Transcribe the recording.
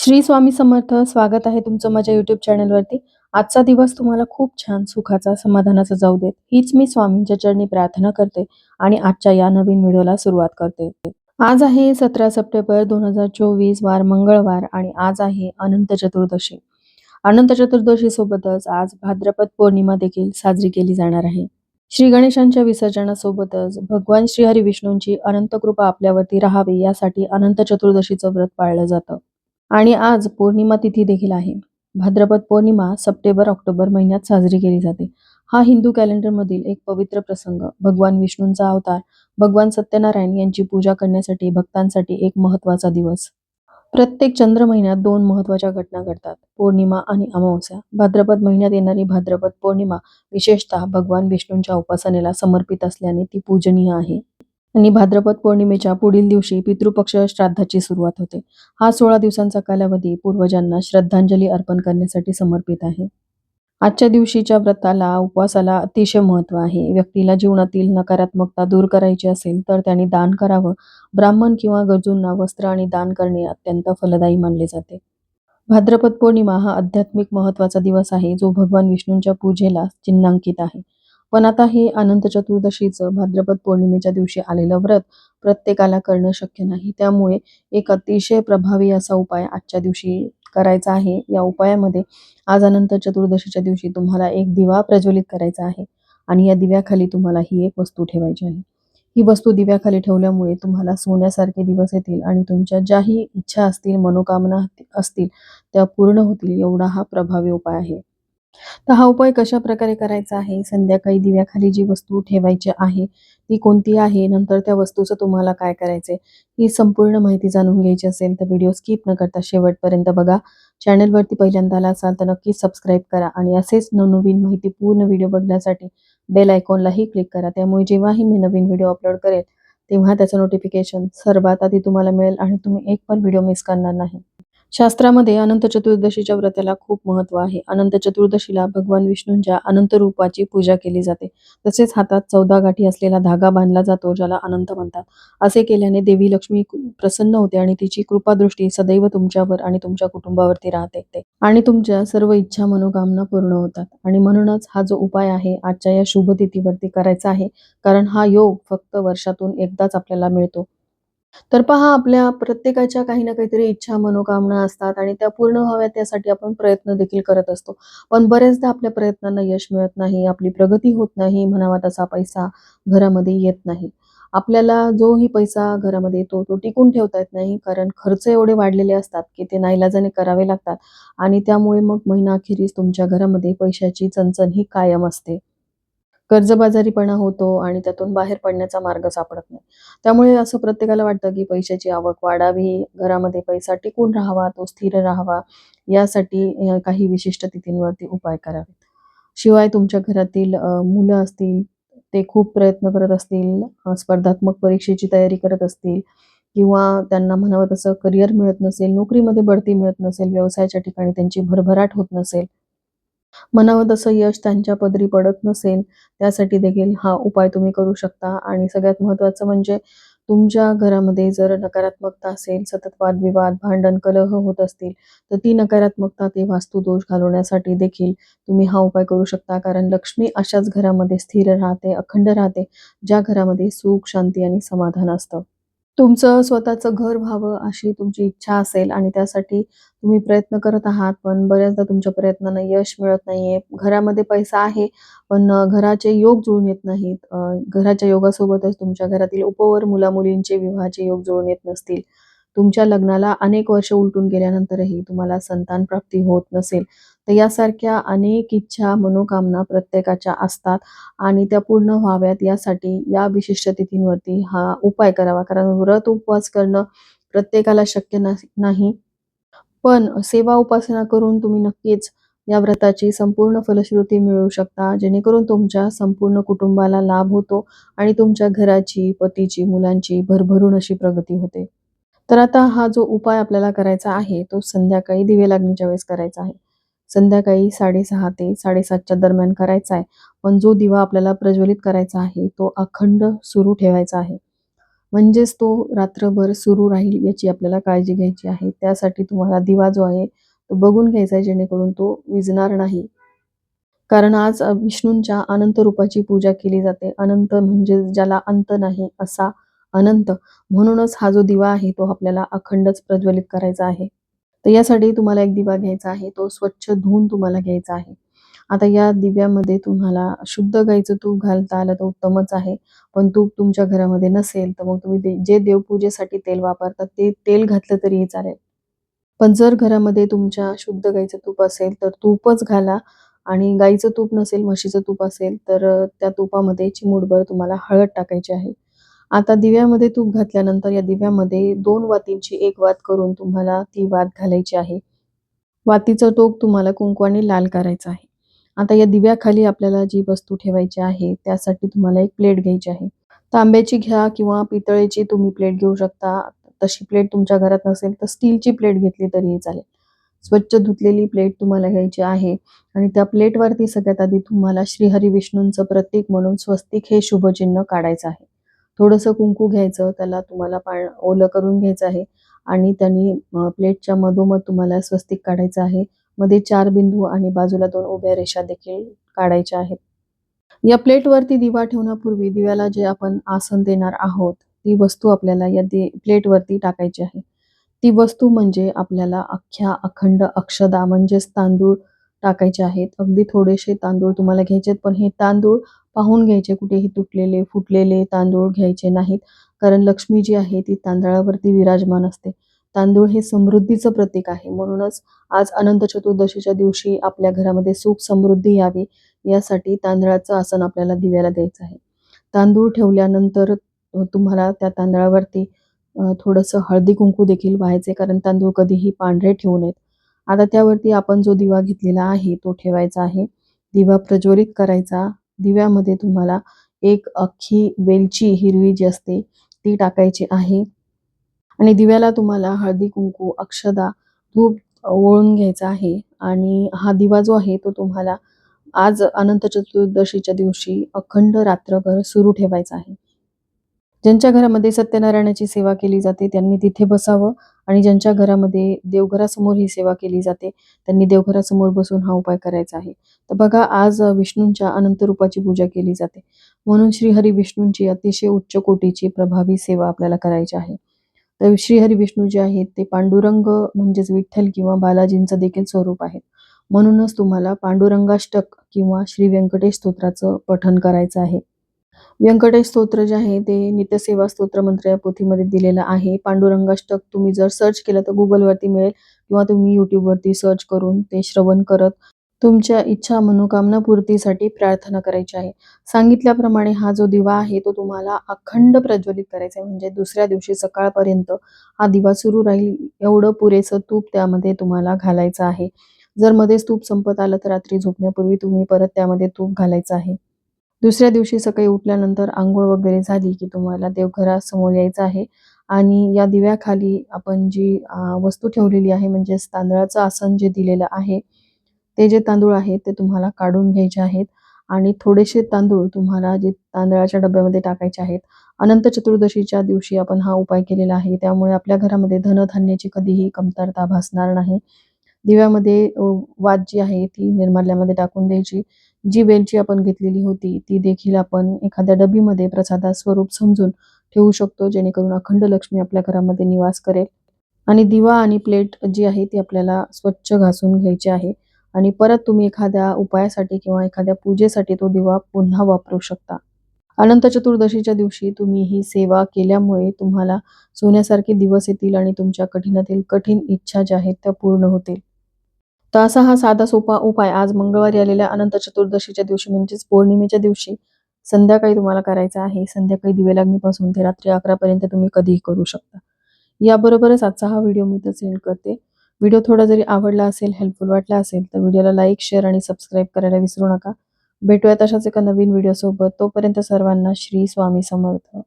श्री स्वामी समर्थ स्वागत आहे तुमचं माझ्या युट्यूब चॅनलवरती आजचा दिवस तुम्हाला खूप छान सुखाचा समाधानाचा जाऊ देत. हीच मी स्वामींच्या चरणी प्रार्थना करते आणि आजच्या या नवीन व्हिडिओला सुरुवात करते. आज आहे सतरा सप्टेंबर दोन हजार चोवीस वार मंगळवार आणि आज आहे अनंत चतुर्दशी. अनंत चतुर्दशी सोबतच आज भाद्रपद पौर्णिमा देखील साजरी केली जाणार आहे. श्री गणेशांच्या विसर्जनासोबतच भगवान श्री हरी विष्णूंची अनंत कृपा आपल्यावरती राहावी यासाठी अनंत चतुर्दशीचं व्रत पाळलं जातं. आणि आज पौर्णिमा तिथी देखील आहे. भाद्रपद पौर्णिमा सप्टेंबर ऑक्टोबर महिन्यात साजरी केली जाते. हा हिंदू कॅलेंडरमधील एक पवित्र प्रसंग भगवान विष्णूंचा अवतार भगवान सत्यनारायण यांची पूजा करण्यासाठी भक्तांसाठी एक महत्त्वाचा दिवस. प्रत्येक चंद्र महिन्यात दोन महत्त्वाच्या घटना घडतात पौर्णिमा आणि अमावस्या. भाद्रपद महिन्यात येणारी भाद्रपद पौर्णिमा विशेषतः भगवान विष्णूंच्या उपासनेला समर्पित असल्याने ती पूजनीय आहे. आणि भाद्रपद पौर्णिमेच्या पुढील दिवशी पितृपक्ष श्राद्धाची सुरुवात होते. हा सोळा दिवसांचा कालावधी पूर्वजांना श्रद्धांजली अर्पण करण्यासाठी समर्पित आहे. आजच्या दिवशीच्या व्रताला उपवासाला अतिशय महत्त्व आहे. व्यक्तीला जीवनातील नकारात्मकता दूर करायची असेल तर त्यांनी दान करावं. ब्राह्मण किंवा गरजूंना वस्त्र आणि दान करणे अत्यंत फलदायी मानले जाते. भाद्रपद पौर्णिमा हा आध्यात्मिक महत्त्वाचा दिवस आहे जो भगवान विष्णूंच्या पूजेला चिन्हांकित आहे. पण आता हे अनंत चतुर्दशीचं भाद्रपद पौर्णिमेच्या दिवशी आलेलं व्रत प्रत्येकाला करणं शक्य नाही. त्यामुळे एक अतिशय प्रभावी असा उपाय आजच्या दिवशी करायचा आहे. या उपायामध्ये आज अनंत चतुर्दशीच्या दिवशी तुम्हाला एक दिवा प्रज्वलित करायचा आहे आणि या दिव्याखाली तुम्हाला ही एक वस्तू ठेवायची आहे. ही वस्तू दिव्याखाली ठेवल्यामुळे तुम्हाला सोन्यासारखे दिवस येतील आणि तुमच्या ज्याही इच्छा असतील मनोकामना असतील त्या पूर्ण होतील एवढा हा प्रभावी उपाय आहे. तर हा उपाय कशा प्रकारे करायचा आहे? संध्याकाळी दिव्याखाली जी वस्तू ठेवायची आहे ती कोणती आहे? नंतर त्या वस्तूचं तुम्हाला काय करायचंय? ही संपूर्ण माहिती जाणून घ्यायची असेल तर व्हिडिओ स्किप न करता शेवटपर्यंत बघा. चॅनलवरती पहिल्यांदा आला असाल तर नक्कीच सबस्क्राईब करा आणि असेच नवनवीन माहिती पूर्ण व्हिडिओ बघण्यासाठी बेल आयकॉनलाही क्लिक करा. त्यामुळे जेव्हाही मी नवीन व्हिडिओ अपलोड करेल तेव्हा त्याचं नोटिफिकेशन सर्वात आधी तुम्हाला मिळेल आणि तुम्ही एक पण व्हिडिओ मिस करणार नाही. शास्त्रामध्ये अनंत चतुर्दशीच्या व्रताला खूप महत्त्व आहे. अनंत चतुर्दशीला भगवान विष्णूंच्या अनंत रूपाची पूजा केली जाते. तसेच हातात चौदा गाठी असलेला धागा बांधला जातो ज्याला अनंत म्हणतात. असे केल्याने देवी लक्ष्मी प्रसन्न होते आणि तिची कृपादृष्टी सदैव तुमच्यावर आणि तुमच्या कुटुंबावरती राहते आणि तुमच्या सर्व इच्छा मनोकामना पूर्ण होतात. आणि म्हणूनच हा जो उपाय आहे आजच्या या शुभ तिथीवरती करायचा आहे. कारण हा योग फक्त वर्षातून एकदाच आपल्याला मिळतो. तर पहा आपल्या प्रत्येकाच्या काही ना काहीतरी इच्छा मनोकामना असतात आणि त्या पूर्ण व्हाव्यात त्यासाठी आपण प्रयत्न देखील करत असतो. पण बरेचदा आपल्या प्रयत्नांना यश मिळत नाही आपली प्रगती होत नाही म्हणावा तसा पैसा घरामध्ये येत नाही. आपल्याला जोही पैसा घरामध्ये येतो तो टिकून ठेवता येत नाही कारण खर्च एवढे वाढलेले असतात की ते नाईलाजाने करावे लागतात आणि त्यामुळे मग महिना अखेरीस तुमच्या घरामध्ये पैशाची चणचण ही कायम असते. कर्जबाजारीपणा होतो आणि त्यातून बाहेर पडण्याचा मार्ग सापडत नाही. त्यामुळे असं प्रत्येकाला वाटतं की पैशाची आवक वाढावी घरामध्ये पैसा टिकून राहावा तो स्थिर राहावा यासाठी काही विशिष्ट तिथींवरती उपाय करावेत. शिवाय तुमच्या घरातील मुलं असतील ते खूप प्रयत्न करत असतील स्पर्धात्मक परीक्षेची तयारी करत असतील किंवा त्यांना म्हणावं तसं करिअर मिळत नसेल नोकरीमध्ये बढती मिळत नसेल व्यवसायाच्या ठिकाणी त्यांची भरभराट होत नसेल म्हणावं तसं यश त्यांच्या पदरी पडत नसेल त्यासाठी देखील हा उपाय तुम्ही करू शकता. आणि सगळ्यात महत्त्वाचं म्हणजे तुमच्या घरामध्ये जर नकारात्मकता असेल सतत वादविवाद भांडण कलह होत असतील तर ती नकारात्मकता ते वास्तुदोष घालवण्यासाठी देखील तुम्ही हा उपाय करू शकता. कारण लक्ष्मी अशाच घरामध्ये स्थिर राहते अखंड राहते ज्या घरामध्ये सुख शांती आणि समाधान असतं. तुमचं स्वतःचं घर व्हावं अशी तुमची इच्छा असेल आणि त्यासाठी तुम्ही प्रयत्न करत आहात पण बऱ्याचदा तुमच्या प्रयत्नांना यश मिळत नाहीये. घरामध्ये पैसा आहे पण घराचे योग जुळून येत नाहीत. घराच्या योगासोबतच तुमच्या घरातील उपवर मुला मुलींचे विवाहाचे योग जुळून येत नसतील. तुमच्या लग्नाला अनेक वर्ष उलटून गेल्यानंतरही तुम्हाला संतान प्राप्ती होत नसेल तर यासारख्या अनेक इच्छा मनोकामना प्रत्येकाच्या असतात आणि त्या पूर्ण व्हाव्यात. यासाठी या विशिष्ट तिथींवरती हा उपाय करावा. कारण व्रत उपवास करणं प्रत्येकाला शक्य नाही. पण सेवा उपासना करून तुम्ही नक्कीच या व्रताची संपूर्ण फलश्रुती मिळवू शकता. जेणेकरून तुमच्या संपूर्ण कुटुंबाला लाभ होतो आणि तुमच्या घराची पतीची मुलांची भरभरून अशी प्रगती होते. तर आता हा जो उपाय आपल्याला करायचा आहे तो संध्याकाळी दिवे लागण्याच्या वेळेस करायचा आहे. संध्याकाळी साडेसहा ते साडेसातच्या दरम्यान करायचा आहे पण जो दिवा आपल्याला प्रज्वलित करायचा आहे तो अखंड सुरू ठेवायचा आहे. म्हणजेच तो रात्रभर सुरू राहील याची आपल्याला काळजी घ्यायची आहे. त्यासाठी तुम्हाला दिवा जो आहे तो बघून घ्यायचा आहे जेणेकरून तो विजणार नाही. कारण आज विष्णूंच्या अनंत रूपाची पूजा केली जाते. अनंत म्हणजे ज्याला अंत नाही असा अनंत. म्हणूनच हा जो दिवा आहे तो आपल्याला अखंडच प्रज्वलित करायचा आहे. तर यासाठी तुम्हाला एक दिवा घ्यायचा आहे तो स्वच्छ धुवून तुम्हाला घ्यायचा आहे. आता या दिव्यामध्ये तुम्हाला शुद्ध गाईचं तूप घालता आलं तर उत्तमच आहे. पण तूप तुमच्या घरामध्ये नसेल तर मग तुम्ही जे देवपूजेसाठी तेल वापरतात ते तेल घातलं तरीही चालेल. पण जर घरामध्ये तुमच्या शुद्ध गाईचं तूप असेल तर तूपच घाला. आणि गाईचं तूप नसेल म्हशीचं तूप असेल तर त्या तुपामध्ये चिमूटभर तुम्हाला हळद टाकायची आहे. आता दिव्यामध्ये तूप घातल्यानंतर या दिव्यामध्ये दोन वातींची एक वात करून तुम्हाला ती वात घालायची आहे. वातीचं टोक तुम्हाला कुंकवाने लाल करायचं आहे. आता या दिव्याखाली आपल्याला जी वस्तू ठेवायची आहे त्यासाठी तुम्हाला एक प्लेट घ्यायची आहे. तांब्याची घ्या किंवा पितळेची तुम्ही प्लेट घेऊ शकता. तशी प्लेट तुमच्या घरात नसेल तर स्टीलची प्लेट घेतली तरीही चालेल. स्वच्छ धुतलेली प्लेट तुम्हाला घ्यायची आहे आणि त्या प्लेटवरती सगळ्यात आधी तुम्हाला श्रीहरी विष्णूंचं प्रतीक म्हणून स्वस्तिक हे शुभचिन्ह काढायचं आहे. थोडंसं कुंकू घ्यायचं त्याला तुम्हाला पा ओलं करून घ्यायचं आहे आणि त्यांनी प्लेटच्या मधोमध तुम्हाला स्वस्तिक काढायचं आहे. मध्ये चार बिंदू आणि बाजूला दोन उभ्या रेषा देखील काढायच्या आहेत. या प्लेटवरती दिवा ठेवण्यापूर्वी दिव्याला जे आपण आसन देणार आहोत ती वस्तू आपल्याला या दे प्लेटवरती टाकायची आहे. ती वस्तू म्हणजे आपल्याला अख्ख्या अखंड अक्षदा म्हणजेच तांदूळ टाकायचे आहेत. अगदी थोडेसे तांदूळ तुम्हाला घ्यायचे पण हे तांदूळ पाहून घ्यायचे कुठेही तुटलेले फुटलेले तांदूळ घ्यायचे नाहीत. कारण लक्ष्मी जी आहे ती तांदळावरती विराजमान असते. तांदूळ हे समृद्धीचं प्रतीक आहे. म्हणूनच आज अनंत चतुर्दशीच्या दिवशी आपल्या घरामध्ये सुख समृद्धी यावी यासाठी तांदळाचं आसन आपल्याला दिव्याला द्यायचं आहे. तांदूळ ठेवल्यानंतर तुम्हाला त्या तांदळावरती थोडंसं हळदी कुंकू देखील व्हायचे कारण तांदूळ कधीही पांढरे ठेवू नयेत. आता त्यावरती आपण जो दिवा घेतलेला आहे तो ठेवायचा आहे. दिवा प्रज्वलित करायचा. दिव्यामध्ये तुम्हाला एक अख्खी वेलची हिरवी जी असते ती टाकायची आहे. आणि दिव्याला तुम्हाला हळदी कुंकू अक्षदा धूप ओळून घ्यायचा आहे. आणि हा दिवा जो आहे तो तुम्हाला आज अनंत चतुर्दशीच्या दिवशी अखंड रात्रभर सुरू ठेवायचा आहे. ज्यांच्या घरामध्ये सत्यनारायणाची सेवा केली जाते त्यांनी तिथे बसावं आणि ज्यांच्या घरामध्ये देवघरासमोर ही सेवा केली जाते त्यांनी देवघरासमोर बसून हा उपाय करायचा आहे. तर बघा आज विष्णूंच्या अनंत रूपाची पूजा केली जाते. म्हणून श्रीहरी विष्णूंची अतिशय उच्च कोटीची प्रभावी सेवा आपल्याला करायची आहे. तर श्रीहरी विष्णू जे आहेत ते पांडुरंग म्हणजेच विठ्ठल किंवा बालाजींचं देखील स्वरूप आहे म्हणूनच तुम्हाला पांडुरंगाष्टक किंवा श्री व्यंकटेश स्तोत्राचं पठण करायचं आहे. व्यंकटेश स्तोत्र जे आहे ते नित्यसेवा स्तोत्र मंत्र या पोथीमध्ये दिलेलं आहे. पांडुरंगाष्टक तुम्ही जर सर्च केलं तर गुगलवरती मिळेल किंवा तुम्ही यूट्यूबवरती सर्च करून ते श्रवण करत तुमच्या इच्छा मनोकामना पूर्तीसाठी प्रार्थना करायची आहे. सांगितल्याप्रमाणे हा जो दिवा आहे तो तुम्हाला अखंड प्रज्वलित करायचा आहे. म्हणजे दुसऱ्या दिवशी सकाळपर्यंत हा दिवा सुरू राहील. एवढं पुरेसं तूप त्यामध्ये तुम्हाला घालायचं आहे. जर मध्येच तूप संपत आलं तर रात्री झोपण्यापूर्वी तुम्ही परत त्यामध्ये तूप घालायचं आहे. दुसऱ्या दिवशी सकाळी उठल्यानंतर आंघोळ वगैरे झाली की तुम्हाला देवघरासमोर यायचं आहे. आणि या दिव्याखाली आपण जी वस्तू ठेवलेली आहे म्हणजेच तांदळाचं आसन जे दिलेलं आहे ते जे तांदूळ आहेत ते तुम्हाला काढून घ्यायचे आहेत. आणि थोडेसे तांदूळ तुम्हाला जे तांदळाच्या डब्यामध्ये टाकायचे आहेत. अनंत चतुर्दशीच्या दिवशी आपण हा उपाय केलेला आहे. त्यामुळे आपल्या घरामध्ये धनधान्याची कधीही कमतरता भासणार नाही. दिव्यामध्ये वाद वात जी आहे ती निर्माल्यामध्ये टाकून द्यायची. जी वेलची आपण घेतलेली होती ती देखील आपण एखाद्या डबीमध्ये प्रसादा स्वरूप समजून ठेवू शकतो जेणेकरून अखंड लक्ष्मी आपल्या घरामध्ये निवास करेल. आणि दिवा आणि प्लेट जी आहे ती आपल्याला स्वच्छ घासून घ्यायची आहे. आणि परत तुम्ही एखाद्या उपायासाठी किंवा एखाद्या पूजेसाठी तो दिवा पुन्हा वापरू शकता. अनंत चतुर्दशीच्या दिवशी तुम्ही ही सेवा केल्यामुळे तुम्हाला सोन्यासारखे दिवस येतील आणि तुमच्या कठीणातील कठीण इच्छा ज्या आहेत त्या पूर्ण होतील. तर असा हा साधा सोपा उपाय आज मंगळवारी आलेल्या अनंत चतुर्दशीच्या दिवशी म्हणजेच पौर्णिमेच्या दिवशी संध्याकाळी तुम्हाला करायचा आहे. संध्याकाळी दिवे लागणीपासून ते रात्री अकरापर्यंत तुम्ही कधीही करू शकता. याबरोबरच आजचा हा व्हिडिओ मी तर सेंड करते. व्हिडिओ थोडा जरी आवडला असेल हेल्पफुल वाटला असेल तर व्हिडिओला लाईक शेअर आणि सबस्क्राईब करायला विसरू नका. भेटूयात अशाच एका नवीन व्हिडिओसोबत. तोपर्यंत सर्वांना श्री स्वामी समर्थ.